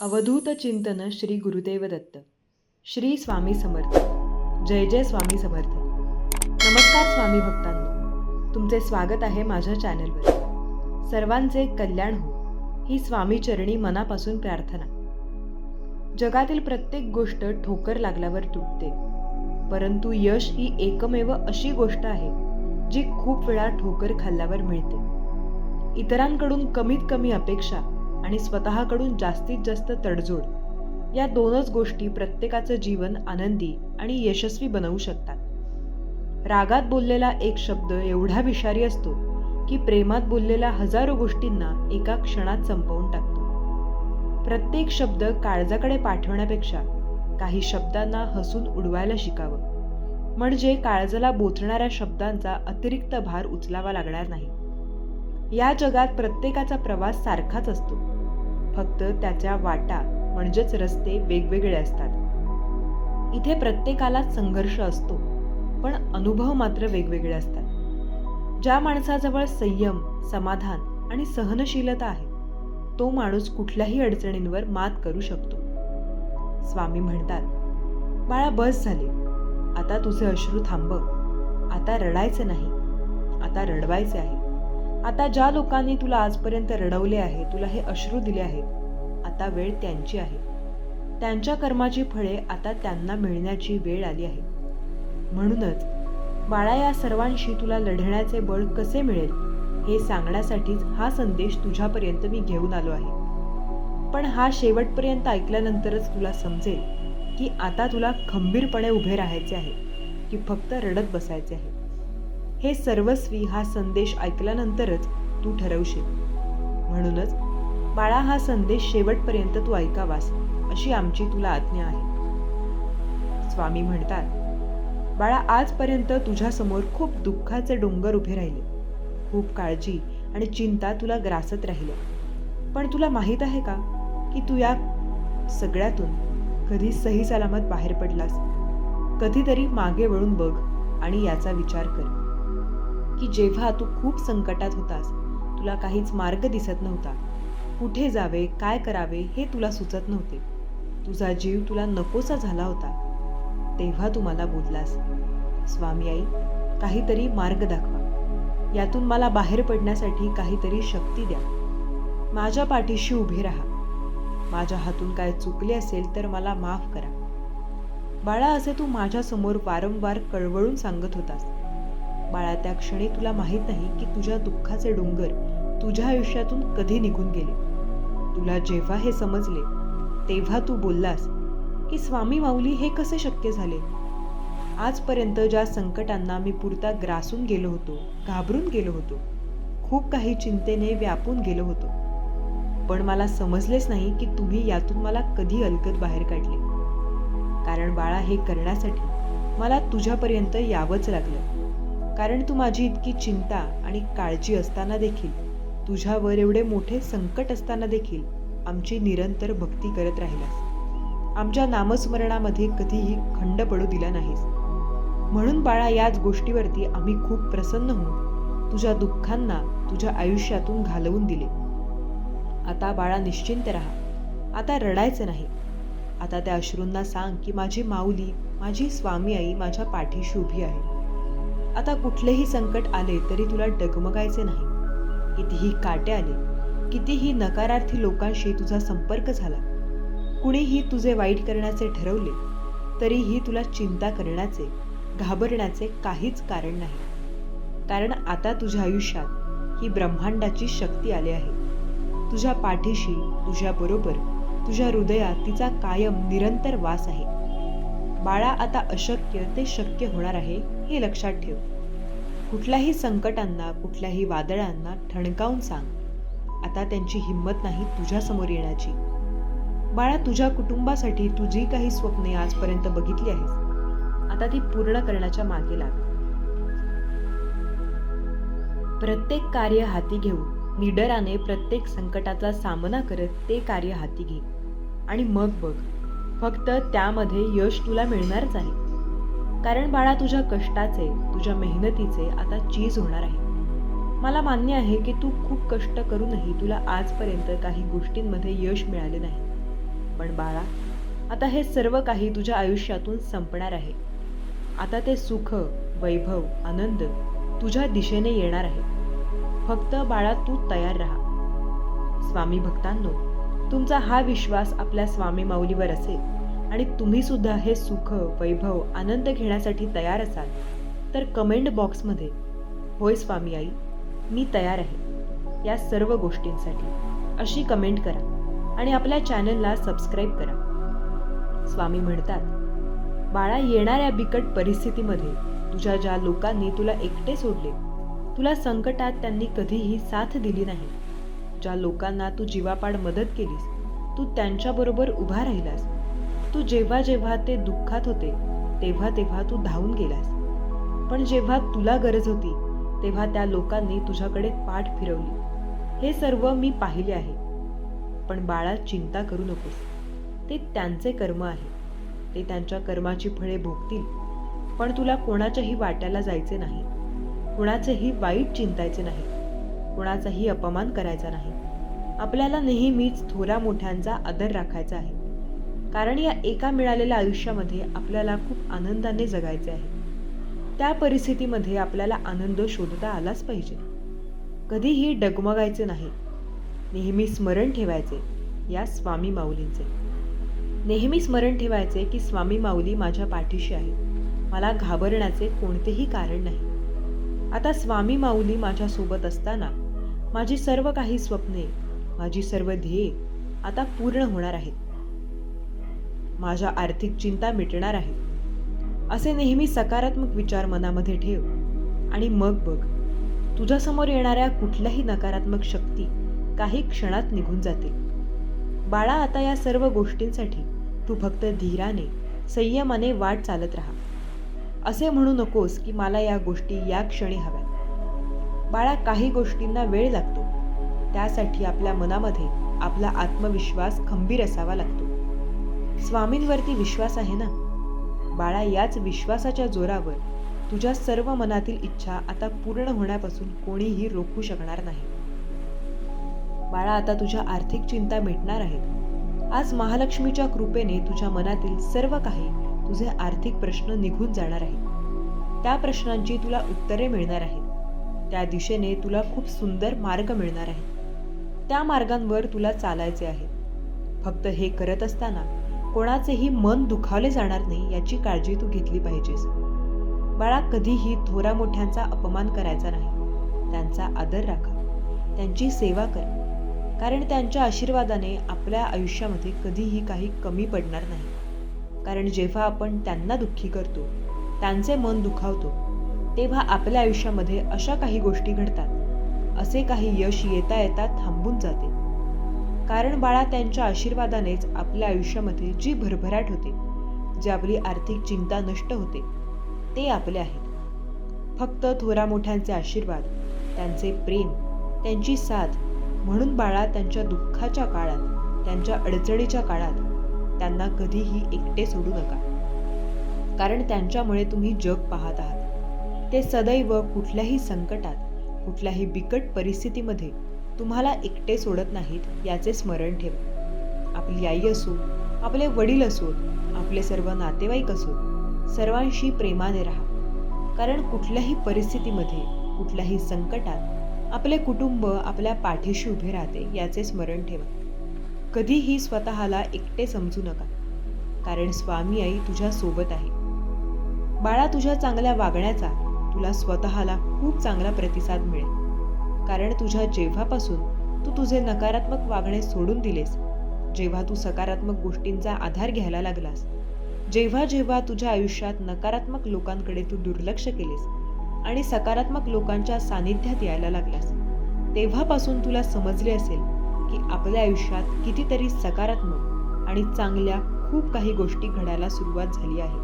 अवधूत चिंतन श्री गुरुदेव दत्त श्री स्वामी समर्थ. जय जय स्वामी समर्थ. नमस्कार स्वामी भक्तांनो. तुमचे स्वागत आहे माझ्या चॅनलवर. सर्वांचे कल्याण हो. ही स्वामी चरणी मनापासून प्रार्थना. जगातील प्रत्येक गोष्ट ठोकर लागल्यावर तुटते. परंतु यश ही एकमेव अशी गोष्ट आहे जी खूप वेळा ठोकर खाल्ल्यावर मिळते. इतरांकडून कमीत कमी अपेक्षा आणि स्वतःकडून जास्तीत जास्त तडजोड. या दोनच गोष्टी प्रत्येकाचं जीवन आनंदी आणि यशस्वी बनवू शकतात. रागात बोललेला एक शब्द एवढा विषारी असतो की प्रेमात बोललेल्या हजारो गोष्टींना एका क्षणात संपवून टाकतो. प्रत्येक शब्द काळजाकडे पाठवण्यापेक्षा काही शब्दांना हसून उडवायला शिकावं. म्हणजे काळजाला बोचणाऱ्या शब्दांचा अतिरिक्त भार उचलावा लागणार नाही. या जगात प्रत्येकाचा प्रवास सारखाच असतो. फक्त त्याच्या वाटा म्हणजेच रस्ते वेगवेगळे असतात. इथे प्रत्येकाला संघर्ष असतो पण अनुभव मात्र वेगवेगळे असतात. ज्या माणसाजवळ संयम समाधान आणि सहनशीलता आहे तो माणूस कुठल्याही अडचणींवर मात करू शकतो. स्वामी म्हणतात बाळा बस झाले. आता तुझे अश्रू थांबव. आता रडायचे नाही. आता रडवायचे आहे. आता ज्या लोकांनी तुला आजपर्यंत रडवले आहे तुला हे अश्रू दिले आहेत आता वेळ त्यांची आहे. त्यांच्या कर्माची फळे आता त्यांना मिळण्याची वेळ आली आहे. म्हणूनच बाळा या सर्वांशी तुला लढण्याचे बळ कसे मिळेल हे सांगण्यासाठीच हा संदेश तुझ्यापर्यंत मी घेऊन आलो आहे. पण हा शेवटपर्यंत ऐकल्यानंतरच तुला समजेल की आता तुला खंबीरपणे उभे राहायचे आहे की फक्त रडत बसायचे आहे. हे सर्वस्वी हा संदेश ऐकल्यानंतरच तू ठरवशील. म्हणूनच बाळा हा संदेश शेवटपर्यंत तू ऐकावास अशी आमची तुला आज्ञा आहे. स्वामी म्हणतात बाळा आजपर्यंत तुझ्यासमोर खूप दुःखाचे डोंगर उभे राहिले. खूप काळजी आणि चिंता तुला ग्रासत राहिल्या पण तुला माहीत आहे का की तू या सगळ्यातून कधी सही सलामत बाहेर पडलास? कधीतरी मागे वळून बघ आणि याचा विचार कर. की जेव्हा तू खूप संकटात होतास तुला काहीच मार्ग दिसत नव्हता. कुठे जावे काय करावे हे तुला सुचत नव्हते. तुझा जीव तुला नकोसा झाला होता. तेव्हा तू मला बोललास स्वामी आई काहीतरी मार्ग दाखवा. यातून मला बाहेर पडण्यासाठी काहीतरी शक्ती द्या. माझ्या पाठीशी उभे राहा. माझ्या हातून काय चुकले असेल तर मला माफ करा. बाळा असे तू माझ्यासमोर वारंवार कळवळून सांगत होतास. बाळा त्या क्षणी तुला माहीत नाही की तुझ्या दुःखाचे डोंगर तुझ्या आयुष्यातून कधी निघून गेले. तुला जेव्हा हे समजले तेव्हा तू बोललास की स्वामी माऊली हे कसे शक्य झाले? आजपर्यंत ज्या संकटांना मी पुरता ग्रासून गेलो होतो घाबरून गेलो होतो खूप काही चिंतेने व्यापून गेलो होतो. पण मला समजलेच नाही की तुम्ही यातून मला कधी अलगद बाहेर काढले. कारण बाळा हे करण्यासाठी मला तुझ्यापर्यंत यावंच लागलं. कारण तू माझी इतकी चिंता आणि काळजी असताना देखील तुझ्यावर एवढे मोठे संकट असताना देखील आमची निरंतर भक्ती करत राहिलास. आमच्या नामस्मरणामध्ये कधीही खंड पडू दिला नाहीस. म्हणून बाळा याच गोष्टीवरती आम्ही खूप प्रसन्न होऊन तुझ्या दुःखांना तुझ्या आयुष्यातून घालवून दिले. आता बाळा निश्चिंत राहा. आता रडायचं नाही. आता त्या अश्रूंना सांग की माझी माऊली माझी स्वामी आई माझ्या पाठीशी उभी आहे. आता कुठलेही संकट आले तरी तुला डगमगायचे नाही. कितीही काटे आले कितीही नकारार्थी लोकांशी तुझा संपर्क झाला कुणीही तुझे वाईट करण्याचे ठरवले तरीही तुला चिंता करण्याचे घाबरण्याचे काहीच कारण नाही. कारण आता तुझ्या आयुष्यात ही ब्रह्मांडाची शक्ती आली आहे. तुझ्या पाठीशी तुझ्याबरोबर तुझ्या हृदयात तिचा कायम निरंतर वास आहे. बाळा आता अशक्य ते शक्य होणार आहे हे लक्षात ठेव. कुठल्याही संकटांना कुठल्याही वादळांना ठणकावून सांग. आता त्यांची हिंमत नाही तुझ्यासमोर येण्याची. बाळा तुझ्या कुटुंबासाठी तू जी काही स्वप्ने आजपर्यंत बघितली आहेस आता ती पूर्ण करण्याच्या मागे लाग. प्रत्येक कार्य हाती घेऊन निडराने प्रत्येक संकटाचा सामना करत ते कार्य हाती घे. आणि मग बघ फक्त त्यामध्ये यश तुला मिळणारच आहे. कारण बाळा तुझ्या कष्टाचे तुझ्या मेहनतीचे आता चीज होणार आहे. मला मान्य आहे की तू खूप कष्ट करूनही तुला आजपर्यंत काही गोष्टींमध्ये यश मिळाले नाही. पण बाळा आता हे सर्व काही तुझ्या आयुष्यातून संपणार आहे. आता ते सुख वैभव आनंद तुझ्या दिशेने येणार आहे. फक्त बाळा तू तयार राहा. स्वामी भक्तांनो तुमचा हा विश्वास आपल्या स्वामी माऊलीवर असेल. आणि तुम्ही सुद्धा हे सुख वैभव आनंद घेण्यासाठी तयार असाल तर कमेंट बॉक्समध्ये होय स्वामी आई मी तयार आहे. या सर्व गोष्टींसाठी अशी कमेंट करा आणि आपल्या चॅनलला सबस्क्राईब करा. स्वामी म्हणतात बाळा येणाऱ्या बिकट परिस्थितीमध्ये तुझ्या ज्या लोकांनी तुला एकटे सोडले तुला संकटात त्यांनी कधीही साथ दिली नाही. ज्या लोकांना तू जीवापाड मदत केलीस तू त्यांच्याबरोबर उभा राहिलास. तू जेव्हा जेव्हा ते दुःखात होते तेव्हा तेव्हा तू धावून गेलास पण जेव्हा तुला गरज होती तेव्हा त्या लोकांनी तुझ्याकडे पाठ फिरवली. हे सर्व मी पाहिले आहे. पण बाळा चिंता करू नकोस. ते त्यांचे कर्म आहे. ते त्यांच्या कर्माची फळे भोगतील. पण तुला कोणाच्याही वाट्याला जायचे नाही. कुणाचेही वाईट चिंतायचे नाही. कुणाचाही अपमान करायचा नाही. आपल्याला नेहमीच थोरा मोठ्यांचा आदर राखायचा आहे. कारण या एका मिळालेल्या आयुष्यामध्ये आपल्याला खूप आनंदाने जगायचे आहे. त्या परिस्थितीमध्ये आपल्याला आनंद शोधता आलाच पाहिजे. कधीही डगमगायचे नाही. नेहमी स्मरण ठेवायचे या स्वामी माऊलींचे. नेहमी स्मरण ठेवायचे की स्वामी माऊली माझ्या पाठीशी आहे मला घाबरण्याचे कोणतेही कारण नाही. आता स्वामी माऊली माझ्यासोबत असताना माझी सर्व काही स्वप्ने माझी सर्व ध्येय आता पूर्ण होणार आहेत. माझ्या आर्थिक चिंता मिटणार आहेत असे नेहमी सकारात्मक विचार मनामध्ये ठेव आणि मग बघ. तुझ्यासमोर येणाऱ्या कुठल्याही नकारात्मक शक्ती काही क्षणात निघून जातील बाळा आता या सर्व गोष्टींसाठी तू फक्त धीराने संयमाने वाट चालत राहा. असे म्हणू नकोस की मला या गोष्टी या क्षणी हव्या बाळा काही गोष्टींना वेळ लागतो. त्यासाठी आपल्या मनामध्ये आपला आत्मविश्वास खंबीर असावा लागतो. स्वामींवरती विश्वास आहे ना? बाळा याच विश्वासाच्या जोरावर तुझ्या सर्व मनातील इच्छा आता पूर्ण होण्यापासून कोणीही रोखू शकणार नाही. बाळा आता तुझ्या आर्थिक चिंता मिटणार आहेत. आज महालक्ष्मीच्या कृपेने तुझ्या मनातील सर्व काही तुझे आर्थिक प्रश्न निघून जाणार आहेत. त्या प्रश्नांची तुला उत्तरे मिळणार आहेत. त्या दिशेने तुला खूप सुंदर मार्ग मिळणार आहे त्या मार्गांवर तुला चालायचे आहे. फक्त हे करत असताना कोणाचेही मन दुखावले जाणार नाही याची काळजी तू घेतली पाहिजेस. बाळा कधीही थोरा मोठ्यांचा अपमान करायचा नाही. त्यांचा आदर राखा. त्यांची सेवा कर. कारण त्यांच्या आशीर्वादाने आपल्या आयुष्यामध्ये कधीही काही कमी पडणार नाही. कारण जेव्हा आपण त्यांना दुःखी करतो त्यांचे मन दुखावतो तेव्हा आपल्या आयुष्यामध्ये अशा काही गोष्टी घडतात. असे काही यश येता येता थांबून जाते. कारण बाळा त्यांच्या आशीर्वादानेच आपल्या आयुष्यामध्ये जी भरभराट होते जी आपली आर्थिक चिंता नष्ट होते ते आपले आहेत. फक्त थोरा मोठ्यांचे आशीर्वाद त्यांचे प्रेम त्यांची साथ म्हणून बाळा त्यांच्या दुःखाच्या काळात त्यांच्या अडचणीच्या काळात त्यांना कधीही एकटे सोडू नका. कारण त्यांच्यामुळे तुम्ही जग पाहत आहात. ते सदैव कुठल्याही संकटात कुठल्याही बिकट परिस्थितीमध्ये तुम्हाला एकटे सोडत नाहीत याचे स्मरण ठेवा. आपली आई असो आपले वडील असोत आपले सर्व नातेवाईक असोत सर्वांशी प्रेमाने राहा. कारण कुठल्याही परिस्थितीमध्ये कुठल्याही संकटात आपले कुटुंब आपल्या पाठीशी उभे राहते याचे स्मरण ठेवा. कधीही स्वतःला एकटे समजू नका. कारण स्वामी आई तुझ्या सोबत आहे. बाळा तुझ्या चांगल्या वागण्याचा तुला स्वतःला खूप चांगला प्रतिसाद मिळेल. कारण तुझ्या जेव्हापासून तू तुझे नकारात्मक वागणे सोडून दिलेस जेव्हा तू सकारात्मक गोष्टींचा आधार घ्यायला लागलास जेव्हा जेव्हा तुझ्या आयुष्यात नकारात्मक लोकांकडे तू दुर्लक्ष केलेस आणि सकारात्मक लोकांच्या सानिध्यात यायला लागलास तेव्हापासून तुला समजले असेल की आपल्या आयुष्यात कितीतरी सकारात्मक आणि चांगल्या खूप काही गोष्टी घडायला सुरुवात झाली आहे.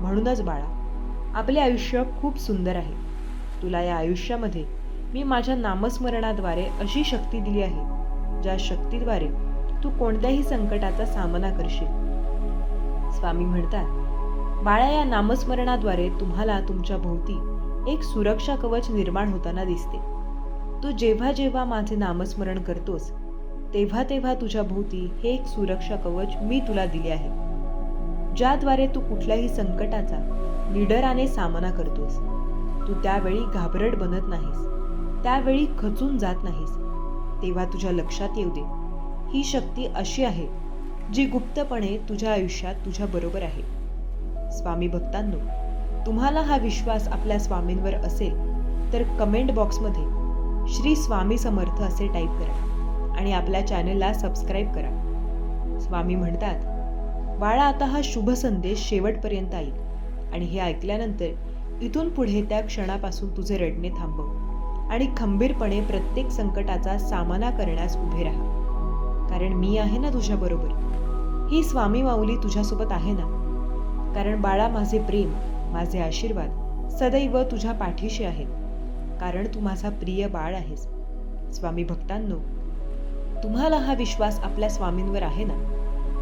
म्हणूनच बाळा आपले आयुष्य खूप सुंदर आहे. तुला या आयुष्यामध्ये मी माझ्या नामस्मरणाद्वारे अशी शक्ती दिली आहे ज्या शक्तीद्वारे तू कोणत्याही संकटाचा सामना करशील. स्वामी म्हणतात बाळा या नामस्मरणाद्वारे तुम्हाला तुमच्या भोवती एक सुरक्षा कवच निर्माण होताना दिसते. तू जेव्हा जेव्हा माझे नामस्मरण करतोस तेव्हा तेव्हा तुझ्या भोवती हे एक सुरक्षा कवच मी तुला दिले आहे ज्याद्वारे तू कुठल्याही संकटाचा निडराने सामना करतोस. तू त्यावेळी घाबरट बनत नाहीस. त्यावेळी खचून जात नाहीस. तेव्हा तुझ्या लक्षात येऊ दे. ही शक्ती अशी आहे जी गुप्तपणे तुझ्या आयुष्यात तुझ्या बरोबर आहे. स्वामी भक्तांनो तुम्हाला हा विश्वास आपल्या स्वामींवर असेल तर कमेंट बॉक्समध्ये श्री स्वामी समर्थ असे टाईप करा आणि आपल्या चॅनलला सबस्क्राईब करा. स्वामी म्हणतात बाळा आता हा शुभ संदेश शेवटपर्यंत ऐक आणि हे ऐकल्यानंतर इथून पुढे त्या क्षणापासून तुझे रडणे थांबव. आणि खंबीरपणे प्रत्येक संकटाचा सामना करण्यास उभे राहा. कारण मी आहे ना तुझ्याबरोबर. ही स्वामी माऊली तुझ्यासोबत आहे ना? कारण बाळा माझे प्रेम माझे आशीर्वाद सदैव तुझ्या पाठीशी आहेत. कारण तू माझा प्रिय बाळ आहेस. स्वामी भक्तांनो तुम्हाला हा विश्वास आपल्या स्वामींवर आहे ना?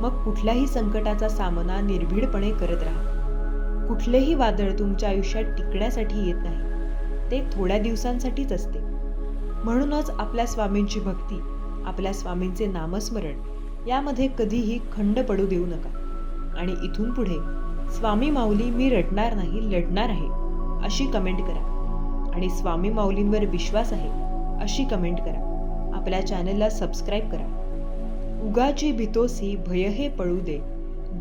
मग कुठल्याही संकटाचा सामना निर्भीडपणे करत राहा. कुठलेही वादळ तुमच्या आयुष्यात टिकण्यासाठी येत नाही. ते थोड्या दिवसांसाठीच असते. म्हणूनच आपल्या स्वामींची भक्ती आपल्या स्वामींचे नामस्मरण यामध्ये कधीही खंड पडू देऊ नका. आणि इथून पुढे स्वामी माऊली मी रडणार नाही लढणार आहे अशी कमेंट करा. आणि स्वामी माऊलींवर विश्वास आहे अशी कमेंट करा. आपल्या चॅनलला सबस्क्राईब करा. उगाची भितोसी भय हे पळू दे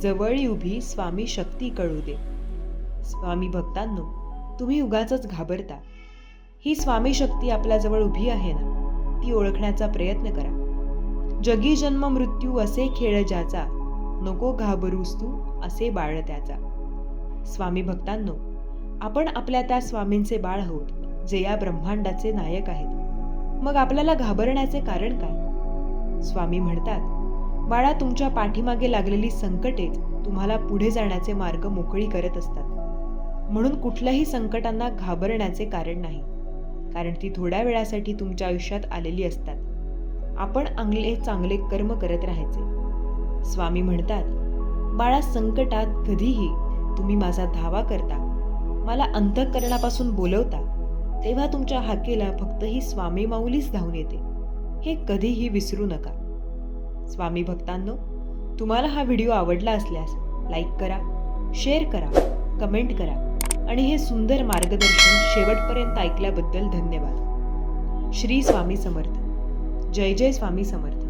जवळी उभी स्वामी शक्ती कळू दे. स्वामी भक्तांनो तुम्ही उगाच घाबरता. ही स्वामी शक्ती आपल्याजवळ उभी आहे ना ती ओळखण्याचा प्रयत्न करा. जगी जन्म मृत्यू असे खेळ ज्याचा नको घाबरूस तू असे बाळ त्याचा. स्वामी भक्तांनो आपण आपल्या त्या स्वामींचे बाळ आहोत जे या ब्रह्मांडाचे नायक आहेत. मग आपल्याला घाबरण्याचे कारण काय? स्वामी म्हणतात बाळा तुमच्या पाठीमागे लागलेली संकटेच तुम्हाला पुढे जाण्याचे मार्ग मोकळी करत असतात. म्हणून कुठल्याही संकटांना घाबरण्याचे कारण नाही. कारण ती थोड्या वेळासाठी तुमच्या आयुष्यात आलेली असतात. आपण आंगले चांगले कर्म करत राहायचे. स्वामी म्हणतात बाळा संकटात कधीही तुम्ही माझा धावा करता. मला अंतःकरणापासून बोलवता. तेव्हा तुमच्या हाकेला फक्त ही स्वामी माऊलीच धावून येते. हे कधीही विसरू नका. स्वामी भक्तांनो तुम्हाला हा व्हिडिओ आवडला असल्यास लाईक करा शेअर करा कमेंट करा. आणि हे सुंदर मार्गदर्शन शेवटपर्यंत ऐकल्याबद्दल धन्यवाद. श्री स्वामी समर्थ. जय जय स्वामी समर्थ.